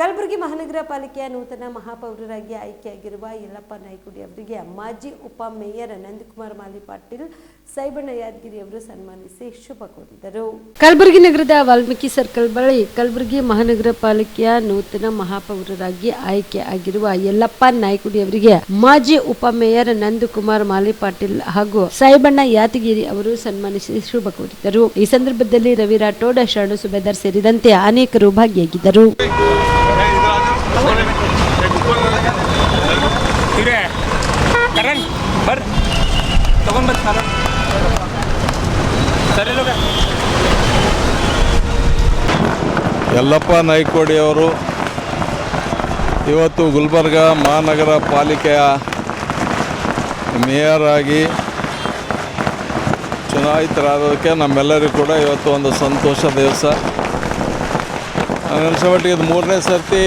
ಕಲಬುರಗಿ ಮಹಾನಗರ ಪಾಲಿಕೆಯ ನೂತನ ಮಹಾಪೌರರಾಗಿ ಆಯ್ಕೆಯಾಗಿರುವ ಯಲ್ಲಪ್ಪ ನಾಯ್ಕುಡಿ ಅವರಿಗೆ ಮಾಜಿ ಉಪ ಮೇಯರ್ ನಂದಕುಮಾರ್ ಮಾಲಿ ಪಾಟೀಲ್, ಸೈಬಣ್ಣ ಯಾದಗಿರಿ ಅವರು ಸನ್ಮಾನಿಸಿ ಶುಭ ಕೋರಿದರು. ಕಲಬುರಗಿ ನಗರದ ವಾಲ್ಮೀಕಿ ಸರ್ಕಲ್ ಬಳಿ ಕಲಬುರಗಿ ಮಹಾನಗರ ಪಾಲಿಕೆಯ ನೂತನ ಮಹಾಪೌರರಾಗಿ ಆಯ್ಕೆ ಆಗಿರುವ ಯಲ್ಲಪ್ಪ ನಾಯ್ಕುಡಿ ಅವರಿಗೆ ಮಾಜಿ ಉಪ ಮೇಯರ್ ನಂದಕುಮಾರ್ ಮಾಲಿ ಪಾಟೀಲ್ ಹಾಗೂ ಸೈಬಣ್ಣ ಯಾದಗಿರಿ ಅವರು ಸನ್ಮಾನಿಸಿ ಶುಭ ಕೋರಿದರು. ಈ ಸಂದರ್ಭದಲ್ಲಿ ರವಿ ರಾಠೋಡ್ ಶರಣು ಸುಬೇದಾರ್ ಸೇರಿದಂತೆ ಅನೇಕರು ಭಾಗಿಯಾಗಿದ್ದರು. ಇವ್ರೆ, ಕರಣ್ ಬರ್ರಿ ತಗೊಂಡ್ಬರ್ರಿ ಸರ್ ಯಲ್ಲಪ್ಪ ನಾಯ್ಕೋಡಿ ಅವರು ಇವತ್ತು ಗುಲ್ಬರ್ಗ ಮಹಾನಗರ ಪಾಲಿಕೆಯ ಮೇಯರ್ ಆಗಿ ಚುನಾಯಿತರಾದಕ್ಕೆ ನಮ್ಮೆಲ್ಲರಿಗೂ ಕೂಡ ಇವತ್ತು ಒಂದು ಸಂತೋಷ ದಿವಸ. ನನಗನ್ಸೋಮಟ್ಟಿಗೆ ಇದು ಮೂರನೇ ಸರ್ತಿ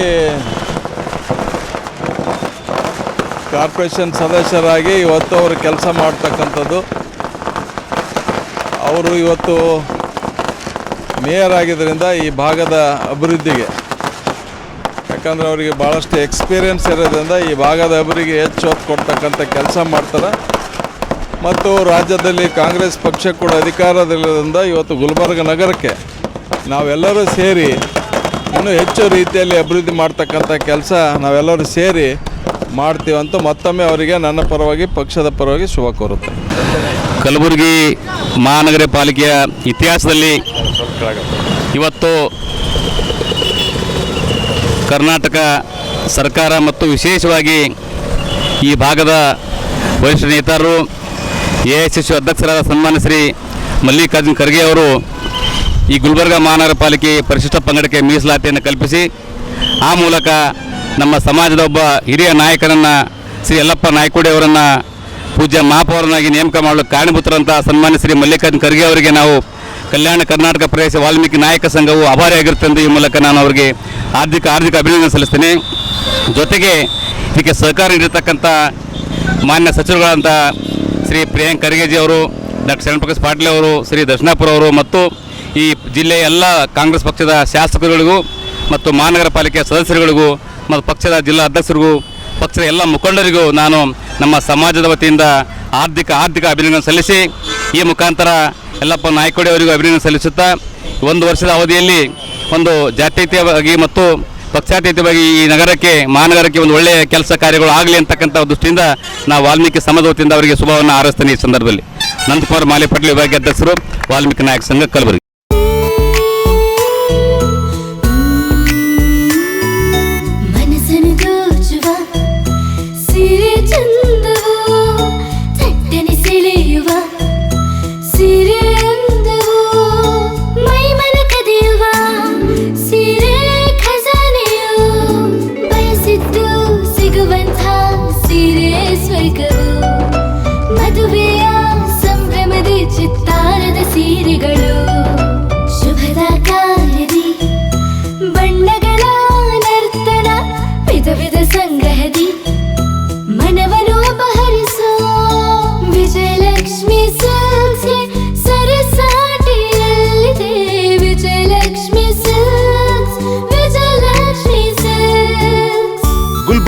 ಕಾರ್ಪೊರೇಷನ್ ಸದಸ್ಯರಾಗಿ ಇವತ್ತು ಅವರು ಕೆಲಸ ಮಾಡ್ತಕ್ಕಂಥದ್ದು. ಅವರು ಇವತ್ತು ಮೇಯರ್ ಆಗಿದ್ದರಿಂದ ಈ ಭಾಗದ ಅಭಿವೃದ್ಧಿಗೆ. ಯಾಕಂದರೆ ಅವರಿಗೆ ಭಾಳಷ್ಟು ಎಕ್ಸ್ಪೀರಿಯನ್ಸ್ ಇರೋದ್ರಿಂದ ಈ ಭಾಗದ ಅಭಿವೃದ್ಧಿಗೆ ಹೆಚ್ಚು ಹೊತ್ತು ಕೊಡ್ತಕ್ಕಂಥ ಕೆಲಸ ಮಾಡ್ತಾರೆ. ಮತ್ತು ರಾಜ್ಯದಲ್ಲಿ ಕಾಂಗ್ರೆಸ್ ಪಕ್ಷ ಕೂಡ ಅಧಿಕಾರದಲ್ಲಿರೋದ್ರಿಂದ ಇವತ್ತು ಗುಲ್ಬರ್ಗ ನಗರಕ್ಕೆ ನಾವೆಲ್ಲರೂ ಸೇರಿ ಇನ್ನೂ ಹೆಚ್ಚು ರೀತಿಯಲ್ಲಿ ಅಭಿವೃದ್ಧಿ ಮಾಡ್ತಕ್ಕಂಥ ಕೆಲಸ ನಾವೆಲ್ಲರೂ ಸೇರಿ ಮಾಡ್ತೀವಂತ ಮತ್ತೊಮ್ಮೆ ಅವರಿಗೆ ನನ್ನ ಪರವಾಗಿ, ಪಕ್ಷದ ಪರವಾಗಿ ಶುಭ ಕೋರುತ್ತೆ ಕಲಬುರಗಿ ಮಹಾನಗರ ಪಾಲಿಕೆಯ ಇತಿಹಾಸದಲ್ಲಿ ಇವತ್ತು ಕರ್ನಾಟಕ ಸರ್ಕಾರ ಮತ್ತು ವಿಶೇಷವಾಗಿ ಈ ಭಾಗದ ವರಿಷ್ಠ ನೇತಾರರು, ಎ ಐ ಸಿ ಅಧ್ಯಕ್ಷರಾದ ಸನ್ಮಾನ ಶ್ರೀ ಮಲ್ಲಿಕಾರ್ಜುನ್ ಖರ್ಗೆ ಅವರು ಈ ಗುಲ್ಬರ್ಗ ಮಹಾನಗರ ಪಾಲಿಕೆ ಪರಿಶಿಷ್ಟ ಪಂಗಡಕ್ಕೆ ಮೀಸಲಾತಿಯನ್ನು ಕಲ್ಪಿಸಿ, ಆ ಮೂಲಕ ನಮ್ಮ ಸಮಾಜದ ಒಬ್ಬ ಹಿರಿಯ ನಾಯಕರನ್ನು ಶ್ರೀ ಯಲ್ಲಪ್ಪ ನಾಯ್ಕೋಡಿ ಅವರನ್ನು ಪೂಜ್ಯ ಮಹಾಪೌರನಾಗಿ ನೇಮಕ ಮಾಡಲು ಕಾರಣಭೂತರಂಥ ಸನ್ಮಾನ್ಯ ಶ್ರೀ ಮಲ್ಲಿಕಾರ್ಜುನ್ ಖರ್ಗೆ ಅವರಿಗೆ ನಾವು ಕಲ್ಯಾಣ ಕರ್ನಾಟಕ ಪ್ರದೇಶ ವಾಲ್ಮೀಕಿ ನಾಯಕ ಸಂಘವು ಆಭಾರಿಯಾಗಿರುತ್ತೆಂದು ಈ ಮೂಲಕ ನಾನು ಅವರಿಗೆ ಆರ್ಥಿಕ ಆರ್ಥಿಕ ಅಭಿನಂದನೆ ಸಲ್ಲಿಸ್ತೇನೆ. ಜೊತೆಗೆ ಇದಕ್ಕೆ ಸಹಕಾರ ನೀಡಿರ್ತಕ್ಕಂಥ ಮಾನ್ಯ ಸಚಿವರುಗಳಂಥ ಶ್ರೀ ಪ್ರಿಯಾಂಕ್ ಖರ್ಗೆಜಿ ಅವರು, ಡಾಕ್ಟರ್ ಶರಣಪ್ರಕಾಶ್ ಪಾಟೀಲ್ ಅವರು, ಶ್ರೀ ದರ್ಶನಾಪುರ ಅವರು ಮತ್ತು ಈ ಜಿಲ್ಲೆಯ ಎಲ್ಲ ಕಾಂಗ್ರೆಸ್ ಪಕ್ಷದ ಶಾಸಕರುಗಳಿಗೂ ಮತ್ತು ಮಹಾನಗರ ಪಾಲಿಕೆಯ ಸದಸ್ಯರುಗಳಿಗೂ ಮತ್ತು ಪಕ್ಷದ ಜಿಲ್ಲಾ ಅಧ್ಯಕ್ಷರಿಗೂ, ಪಕ್ಷದ ಎಲ್ಲ ಮುಖಂಡರಿಗೂ ನಾನು ನಮ್ಮ ಸಮಾಜದ ವತಿಯಿಂದ ಆರ್ಥಿಕ ಆರ್ಥಿಕ ಅಭಿನಂದನೆ ಸಲ್ಲಿಸಿ, ಈ ಮುಖಾಂತರ ಎಲ್ಲಪ್ಪ ನಾಯ್ಕೋಡಿ ಅವರಿಗೂ ಅಭಿನಂದನೆ ಸಲ್ಲಿಸುತ್ತಾ, ಒಂದು ವರ್ಷದ ಅವಧಿಯಲ್ಲಿ ಒಂದು ಜಾತ್ಯತೀಯವಾಗಿ ಮತ್ತು ಪಕ್ಷಾತೀತವಾಗಿ ಈ ನಗರಕ್ಕೆ, ಮಹಾನಗರಕ್ಕೆ ಒಂದು ಒಳ್ಳೆಯ ಕೆಲಸ ಕಾರ್ಯಗಳು ಆಗಲಿ ಅಂತಕ್ಕಂಥ ದೃಷ್ಟಿಯಿಂದ ನಾವು ವಾಲ್ಮೀಕಿ ಸಮಾಜ ವತಿಯಿಂದ ಅವರಿಗೆ ಶುಭವನ್ನು ಹಾರೈಸ್ತೇನೆ ಈ ಸಂದರ್ಭದಲ್ಲಿ. ನಂದಕುಮಾರ್ ಮಾಲೆಪಟ್ಲಿ ವಿಭಾಗೀಯ ಅಧ್ಯಕ್ಷರು, ವಾಲ್ಮೀಕಿ ನಾಯಕ ಸಂಘ ಕಲಬುರಗಿ.